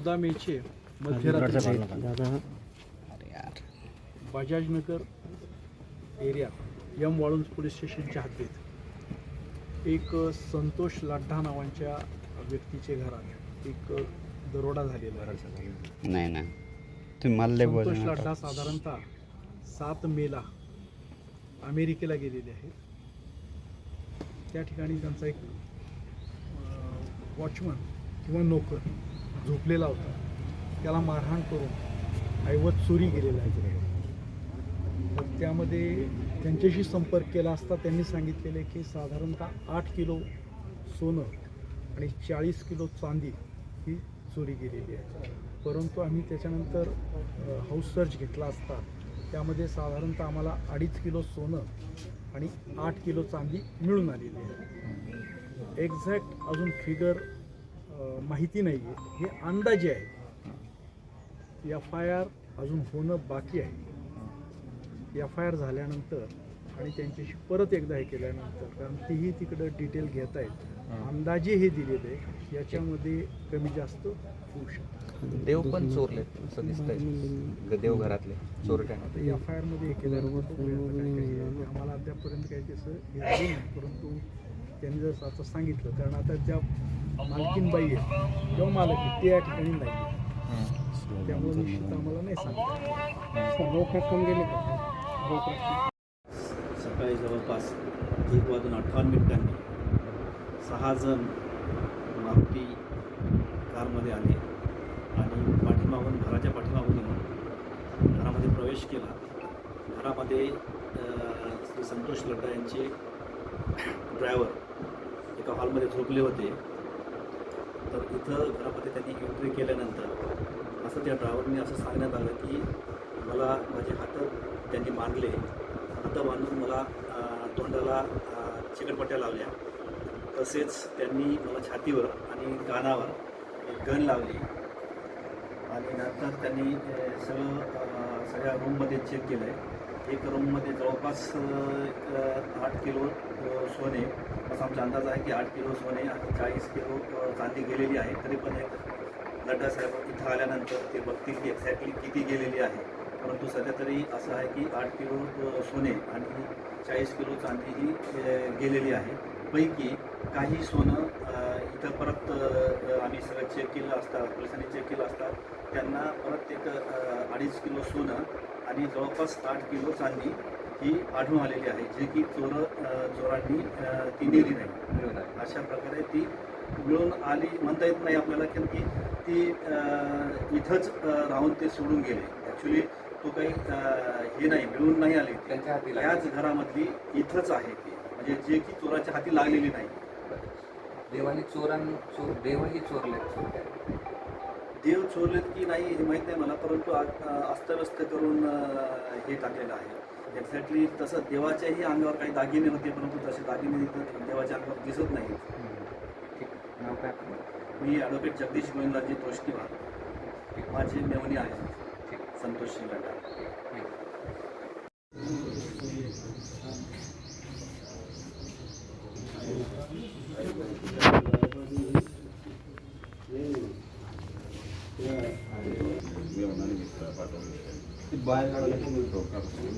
चौदा मेचे मध्यरात्री बजाजनगर एरियात यम वाळुंज पोलीस स्टेशनच्या हद्दीत एक संतोष लाड्ढा नावांच्या व्यक्तीचे घरात एक दरोडा झालेला आहे. नाही ना संतोष नका. साधारणतः सात मेला अमेरिकेला गेलेले आहेत. त्या ठिकाणी त्यांचा एक वॉचमन किंवा नोकर झोपलेला होता. त्याला मारहाण करून ऐवत चोरी गेलेला आहे. तर त्यामध्ये त्यांच्याशी संपर्क केला असता त्यांनी सांगितलेले की साधारणतः आठ किलो सोनं आणि चाळीस किलो चांदी ही चोरी गेलेली आहे. परंतु आम्ही त्याच्यानंतर हाऊस सर्च घेतला असता. त्यामध्ये साधारणतः आम्हाला अडीच किलो सोनं आणि आठ किलो चांदी मिळून आलेली आहे. एक्झॅक्ट अजून फिगर माहिती नाही आहे हे अंदाजे आहे. एफ आय आर अजून होणं बाकी आहे. एफ आय आर झाल्यानंतर आणि त्यांच्याशी परत एकदा हे केल्यानंतर कारण तेही तिकडं डिटेल घेत आहेत. अंदाजे हे दिलेले आहे. याच्यामध्ये कमी जास्त होऊ शकतं. देव पण चोरले असं दिसतंय देव घरातले चोरट्या आता एफ आय आरमध्ये हे केल्यानंतर. आम्हाला अद्यापर्यंत काही हे झालं नाही परंतु त्यांनी जर आता सांगितलं कारण आता ज्या मालकीनबाई आहे. किंवा मालक आहे ते या ठिकाणी नाही आहे. त्यामुळे निश्चित आम्हाला नाही सांगता गेले सकाळी जवळपास एक वाजून अठ्ठावन्न मिनिटांनी सहा जण मारुती कारमध्ये आले आणि पाठीमागून घराच्या पाठीमागून येऊन घरामध्ये प्रवेश केला. घरामध्ये श्री संतोष लड्डा यांचे ड्रायव्हर एका हॉलमध्ये झोपले होते. तर इथं घरामध्ये त्यांनी एंट्री केल्यानंतर असं त्या ड्रायव्हरने असं सांगण्यात आलं की मला माझे हात त्यांनी मांडले हातं बांधून मला तोंडाला चिकटपट्ट्या लावल्या. तसेच त्यांनी मला छातीवर आणि कानावर एक गन लावली. आणि नंतर त्यांनी सगळं सगळ्या रूममध्ये चेक केलं आहे एक रूममध्ये जवळपास एक, आठ किलो सोने असा आमचा अंदाज आहे की आठ किलो सोने आणि चाळीस किलो चांदी गेलेली आहे. तरी पण एक लड्डा साहेब इथं आल्यानंतर ते बघतील की एक्झॅक्टली किती गेलेली आहे. परंतु सध्या तरी असं आहे की आठ किलो सोने आणि चाळीस किलो चांदी ही गेलेली आहे. पैकी काही सोनं इथं परत आम्ही सगळं चेक केलं असता पोलिसांनी चेक केलं असता त्यांना परत एक अडीच किलो सोनं आणि जवळपास आठ किलो चांदी ही आढळून आलेली आहे जे की चोर चोरांनी ती नेली नाही. अशा प्रकारे ती मिळून आली म्हणता येत नाही आपल्याला कारण की ती इथंच राहून ते सोडून गेले. ॲक्च्युली तो काही हे नाही मिळून नाही आली. त्यांच्या हाती. याच घरामधली इथंच आहे ती. म्हणजे जे की चोराच्या हाती लागलेली नाही. देवानी चोरां चोर देवही चोरले चोरट्या. देव चोरलेत की नाही हे माहीत नाही मला परंतु अस्तव्यस्त करून हे टाकलेलं आहे. एक्झॅक्टली तसं देवाच्याही अंगावर काही दागिने होते परंतु तसे दागिने देवाच्या अंगावर दिसत नाहीत. आपलं? मी ॲडव्होकेट जगदीश गोविंदराजी तोष्टीवार माझे मेवणी आहेत ठीक. संतोष शिंगाटा बाहेर काढलं की मिळतो करू